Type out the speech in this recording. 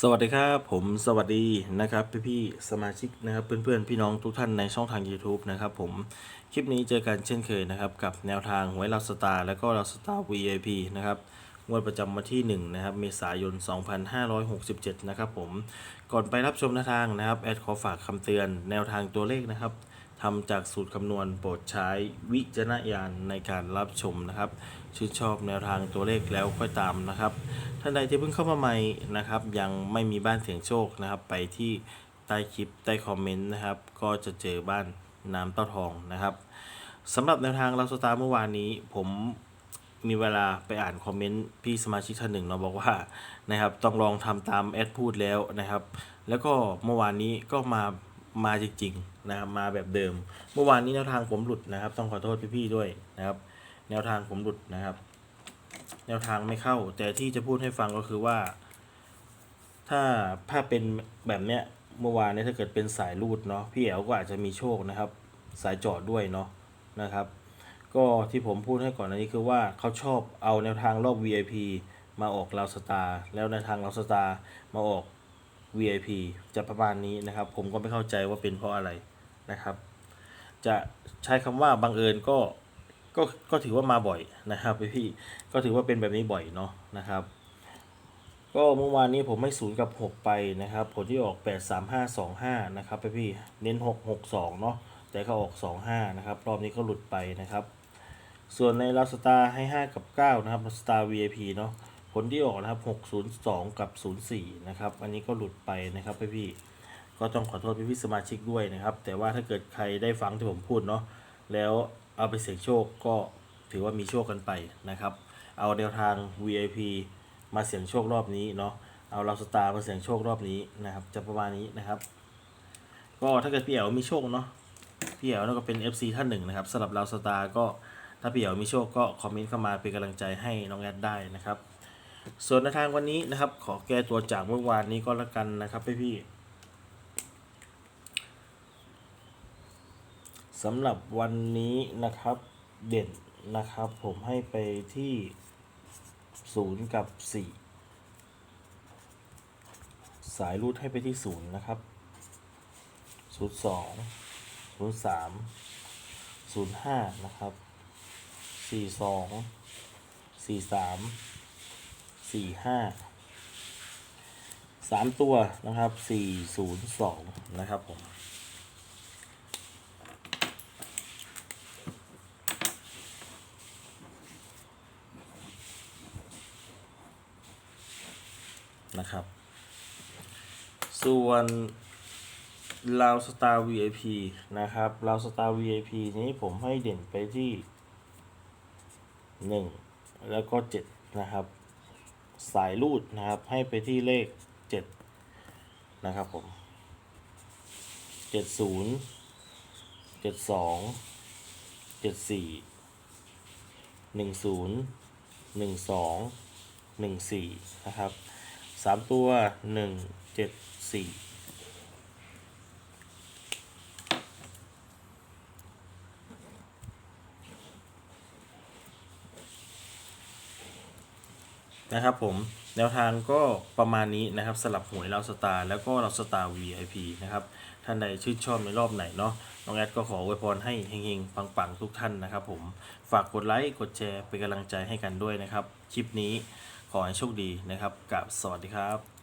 สวัสดีครับผมสวัสดีนะครับพี่พี่ๆสมาชิกนะครับเพื่อนๆพี่น้องทุกท่านในช่องทาง YouTube นะครับผมคลิปนี้เจอกันเช่นเคยนะครับกับแนวทางหวยลาสตาร์และก็ลาสตาร์ VIP นะครับงวดประจำวันที่ 1 นะครับ เมษายน 2567 นะครับผมก่อนไปรับชมแนวทางนะครับ แอดขอฝากคำเตือนแนวทางตัวเลขนะครับ ทำจากสูตรคำนวณโปรดใช้วิจารณญาณในการรับชมนะครับ ชื่นชอบแนวทางตัวเลขแล้วค่อยตามนะครับ ท่านใดที่เพิ่งเข้ามาใหม่นะครับ ยังไม่มีบ้านเสียงโชคนะครับ ไปที่ใต้คลิปใต้คอมเมนต์นะครับ ก็จะเจอบ้านน้ำเต้าทองนะครับสำหรับแนวทางเราสตาร์เมื่อวานนี้ ผมมีเวลาไปอ่านคอมเมนต์พี่สมาชิกท่านหนึ่งเนาะบอกว่านะครับต้องลองทำตามแอดพูดแล้วนะครับ แล้วก็เมื่อวานนี้ก็มา มาจริงๆนะครับมาแบบเดิม เมื่อวานนี้แนวทางผมหลุดนะครับ ต้องขอโทษพี่ๆด้วยนะครับ แนวทางผมหลุดนะครับ แนวทางไม่เข้า แต่ที่จะพูดให้ฟังก็คือว่า ถ้าถ้าเป็นแบบเนี้ยเมื่อวานนี้ถ้าเกิดเป็นสายรูดเนาะพี่แอ๋วก็อาจจะมีโชคนะครับ สายจอดด้วยเนาะนะครับ ก็ที่ผมพูดให้ก่อนอันนี้คือว่าเขาชอบเอาแนวทางรอบ VIP มาออกลาวสตาร์แล้วแนวทางลาวสตาร์มาออก VIP จะประมาณนี้นะครับ ผมก็ไม่เข้าใจว่าเป็นเพราะอะไรนะครับ จะใช้คำว่าบังเอิญก็ก็ก็ถือว่ามาบ่อยนะครับพี่ก็ถือว่าเป็นแบบนี้บ่อยเนาะนะครับ ก็เมื่อวานนี้ผมไม่ศูนย์กับ 6 ไปนะครับ ผลที่ออก 8 3 5 2 5 นะครับพี่เน้น 6 6 2 เนาะแต่เขาออก 2 5 นะครับ รอบนี้ก็หลุดไปนะครับ ส่วนในลาสตาให้ 5 กับ 9 นะครับลาสตา VIP เนาะ ผลที่ออกนะครับ 602 กับ 04 นะครับ อันนี้ก็หลุดไปนะครับพี่ๆก็ต้องขอโทษพี่ๆสมาชิกด้วยนะครับ แต่ว่าถ้าเกิดใครได้ฟังที่ผมพูดเนาะ แล้วเอาไปเสี่ยงโชคก็ถือว่ามีโชคกันไปนะครับ เอาแนวทาง VIP มาเสี่ยงโชครอบนี้เนาะ เอาลาสตาร์มาเสี่ยงโชครอบนี้นะครับ จะประมาณนี้นะครับ ก็ถ้าเกิดพี่เอ๋วมีโชคเนาะ พี่เอ๋วนั่นก็เป็น FC ท่านหนึ่งนะครับสำหรับลาสตาร์ก็ถ้าพี่เอ๋วมีโชคก็คอมเมนต์เข้ามาเป็นกำลังใจให้น้องแอดได้นะครับ ส่วนในทางวันนี้นะครับ ขอแก้ตัวจากเมื่อวานนี้ก็แล้วกันนะครับพี่พี่สำหรับวันนี้นะครับเด่นนะครับ ผมให้ไปที่ศูนย์กับสี่สายรูดให้ไปที่ศูนย์นะครับศูนย์สองศูนย์สามศูนย์ห้านะครับสี่สองสี่สาม สี่ห้าสามตัวนะครับสี่ศูนย์สองนะครับผมนะครับ ส่วนลาวสตาร์ VIP นะครับลาวสตาร์ VIP นี้ผมให้เด่นไปที่หนึ่งแล้วก็เจ็ดนะครับ สายรูดนะครับ ให้ไปที่เลข 7 นะครับผม 70 72 74 10 12 14 นะครับ 3 ตัว 1 7 4 นะครับผมแนวทางก็ประมาณนี้นะครับสลับหวยเราสตาร์แล้วก็เราสตาร์ VIP นะครับท่านใดชื่นชอบในรอบไหนเนาะน้องแอดก็ขออวยพรให้เฮงๆปังๆทุกท่านนะครับผมฝากกดไลค์กดแชร์เป็นกำลังใจให้กันด้วยนะครับ คลิปนี้ขอให้โชคดีนะครับกับสวัสดีครับ